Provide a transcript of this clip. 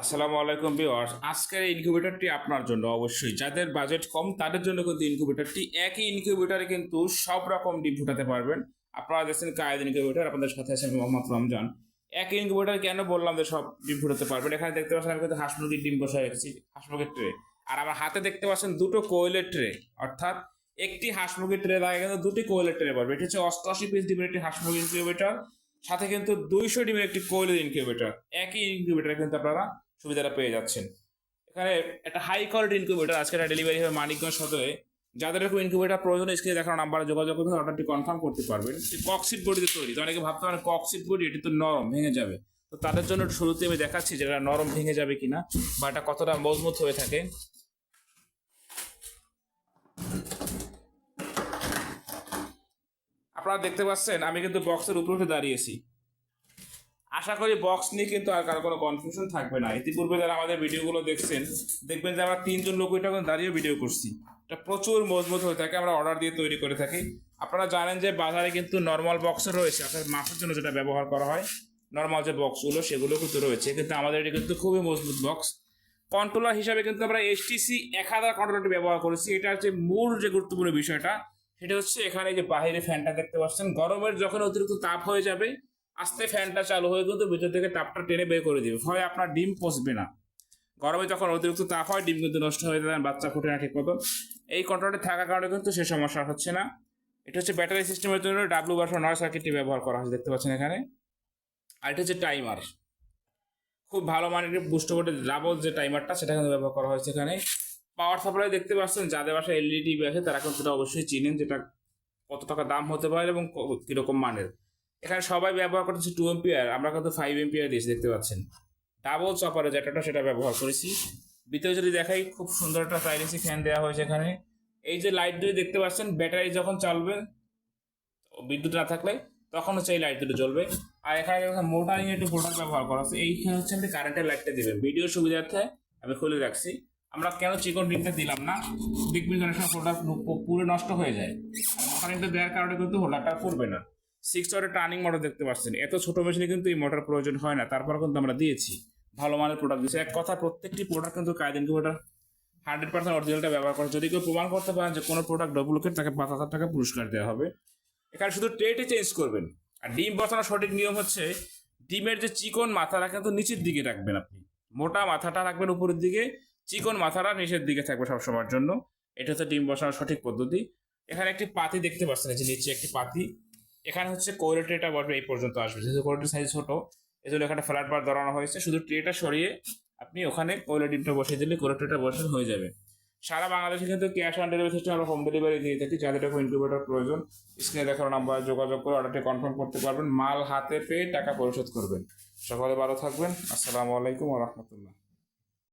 আসসালামু আলাইকুম ভিউয়ার্স। আজকের ইনকিউবেটরটি আপনার জন্য অবশ্যই। যাদের বাজেট কম, তাদের জন্য কিন্তু ইনকিউবেটরটি একই ইনকিউবেটরে কিন্তু সব রকম ডিম ফুটাতে পারবেন। আপনারা দেখছেন কায়েদ ইনকিউবেটর আপনাদের সাথে আছে আমি মোহাম্মদ রমজান। একই ইনকিউবেটর কেন বললাম যে সব ডিম ফুটাতে পারবেন? এখানে দেখতে পাচ্ছেন, আমি কিন্তু হাঁস মুরগির ডিম বসায় রেখেছি, হাঁস মুরগির ট্রে আর আমার হাতে দেখতে পাচ্ছেন দুটো কোয়েলের ট্রে অর্থাৎ একটি হাঁস মুরগির ট্রে লাগে কিন্তু দুটি কোয়েলের ট্রে পারবে এটি হচ্ছে অষ্টআশি পিস ডিমের একটি হাঁস মুরগির ইনকিউবেটর সাথে কিন্তু দুইশো ডিমের একটি কোয়েলের ইনকিউবেটর একই ইনকিউবেটর কিন্তু আপনারা সুবিধাটা পেয়ে যাচ্ছেন। এখানে একটা হাই কোয়ালিটি ইনকিউবেটর আজকে একটা ডেলিভারি হবে মানিকগঞ্জ সদরে। যাদের এরকম ইনকিউবেটর প্রয়োজন স্ক্রিনে দেখানো নাম্বারে যোগাযোগ করে অর্ডারটি কনফার্ম করতে পারবেন। ককসিট বডিতে তৈরি। তো অনেকে ভাবতে পারেন ককসিট বডি এটি তো নরম, ভেঙে যাবে। তো তাদের জন্য শুরুতে আমি দেখাচ্ছি যে এটা নরম, ভেঙে যাবে কিনা, বা এটা কতটা মজবুত হয়ে থাকে। আপনারা দেখতে পাচ্ছেন, আমি কিন্তু বক্সের উপরে উঠে দাঁড়িয়েছি। আশা করি বক্স নিয়ে কিন্তু আর কারও কোনো কনফিউশন থাকবে না। ইতিপূর্বে যারা আমাদের ভিডিওগুলো দেখছেন, দেখবেন যে আমরা তিনজন লোক কিন্তু দাঁড়িয়ে ভিডিও করছি। এটা প্রচুর মজবুত হয়ে থাকে, আমরা অর্ডার দিয়ে তৈরি করে থাকি। আপনারা জানেন যে বাজারে কিন্তু নর্মাল বক্স রয়েছে, অর্থাৎ মাছের জন্য যেটা ব্যবহার করা হয় নর্মাল যে বক্সগুলো সেগুলো কিন্তু রয়েছে। কিন্তু আমাদের এটা কিন্তু খুবই মজবুত বক্স কন্ট্রোলার হিসাবে কিন্তু আমরা এসটিসি এক হাজার কন্ট্রোলারটি ব্যবহার করেছি। এটা হচ্ছে মূল যে গুরুত্বপূর্ণ বিষয়টা সেটা হচ্ছে এখানে যে বাইরে ফ্যানটা দেখতে পাচ্ছেন। গরমের যখন অতিরিক্ত তাপ হয়ে যাবে, আস্তে ফ্যানটা চালু হয়ে কিন্তু ভিতর থেকে তাপটা টেনে বের করে দিবে। হয় আপনার ডিম পচবে না। গরমে যখন অতিরিক্ত তাপ হয়, ডিম কিন্তু নষ্ট হয়ে যায়, বাচ্চা ফুটে না ঠিক মতো এই কন্ট্রোলটি থাকার কারণে কিন্তু সে সমস্যা হচ্ছে না। এটা হচ্ছে ব্যাটারি সিস্টেমের জন্য ডাব্লু বারশো নয় সার্কিটটি ব্যবহার করা হয়েছে, দেখতে পাচ্ছেন এখানে। আর এটা হচ্ছে টাইমার খুব ভালো মানের বুস্ট বোর্ডের ডাবল যে টাইমারটা সেটা কিন্তু ব্যবহার করা হয়েছে এখানে। পাওয়ার সাপ্লাই দেখতে পাচ্ছেন, যাদের বাসায় এলইডি টিভি আছে, তারা কিন্তু এটা অবশ্যই চিনেন, যেটা কত টাকা দাম হতে পারে এবং কীরকম মানের। এখানে সবাই ব্যবহার করতেছে টু এম্পিয়ার আমরা কিন্তু ফাইভ এম্পিয়ার দিয়েছি, দেখতে পাচ্ছেন। ডাবল চপারে যেটা সেটা ব্যবহার করেছি। ভিতরে যদি দেখাই, খুব সুন্দর একটা প্রাইভেসি ফ্যান দেওয়া হয়েছে এখানে। এই যে লাইট দুটি দেখতে পাচ্ছেন ব্যাটারি যখন চলবে, বিদ্যুৎ না থাকলে, তখন হচ্ছে এই লাইট দুটো জ্বলবে। আর এখানে মোটারিং একটু প্রোডাক্ট ব্যবহার করা হচ্ছে। এইখানে হচ্ছে আপনি কারেন্টের লাইটটা দিবেন। ভিডিও সুবিধার্থে আমি খুলে রাখছি। আমরা কেন চিকন রিংটা দিলাম না? দেখবেন অনেক সময় প্রোডাক্ট পুরো নষ্ট হয়ে যায়। আর মোটারিংটা দেওয়ার কারণে কিন্তু হোল্ডারটা করবে না। সিক্স ওয়াটের টার্নিং মোটর দেখতে পাচ্ছেন। এত ছোট মেশিনে কিন্তু এই মোটর প্রয়োজন হয় না। তারপর কিন্তু আমরা দিয়েছি। ভালো মানের প্রোডাক্ট দিয়েছি। এক কথা, প্রত্যেকটি প্রোডাক্ট কিন্তু কায়দিন কিলোমিটার হান্ড্রেড পার্সেন্ট অরিজিনালটা ব্যবহার করে। যদি কেউ প্রমাণ করতে পারেন যে কোনো প্রোডাক্ট ডুপ্লিকেট তাকে পাঁচ হাজার টাকা পুরস্কার দেওয়া হবে। এখানে শুধু ট্রেটে চেঞ্জ করবেন। আর ডিম বসানোর সঠিক নিয়ম হচ্ছে ডিমের যে চিকন মাথাটা কিন্তু নিচের দিকে রাখবেন আপনি। মোটা মাথাটা রাখবেন উপরের দিকে। চিকন মাথাটা নিচের দিকে থাকবে সবসময়ের জন্য। এটা হচ্ছে ডিম বসানোর সঠিক পদ্ধতি। এখানে একটি পাতি দেখতে পাচ্ছেন যে নিচে একটি পাতি। এখানে হচ্ছে কোয়েলের ট্রেটা বসবে এই পর্যন্ত আসবে। যেহেতু কোয়েলের সাইজ ছোট এই জন্য এখানে ফ্ল্যাট বার ধরানো হয়েছে। শুধু ট্রেটা সরিয়ে আপনি ওখানে কোয়েলের ডিমটা বসিয়ে দিলে ট্রেটা বসে হয়ে যাবে। সারা বাংলাদেশে কিন্তু ক্যাশ অন ডেলিভারি সিস্টেম আমরা হোম ডেলিভারি দিয়ে থাকি। যাদের এরকম ইনকিউবেটর প্রয়োজন স্ক্রিনে দেখানো নাম্বার যোগাযোগ করে অর্ডারটি কনফার্ম করতে পারবেন। মাল হাতে পেয়ে টাকা পরিশোধ করবেন। সকলে ভালো থাকবেন। আসসালামু আলাইকুম রহমতুল্লাহ।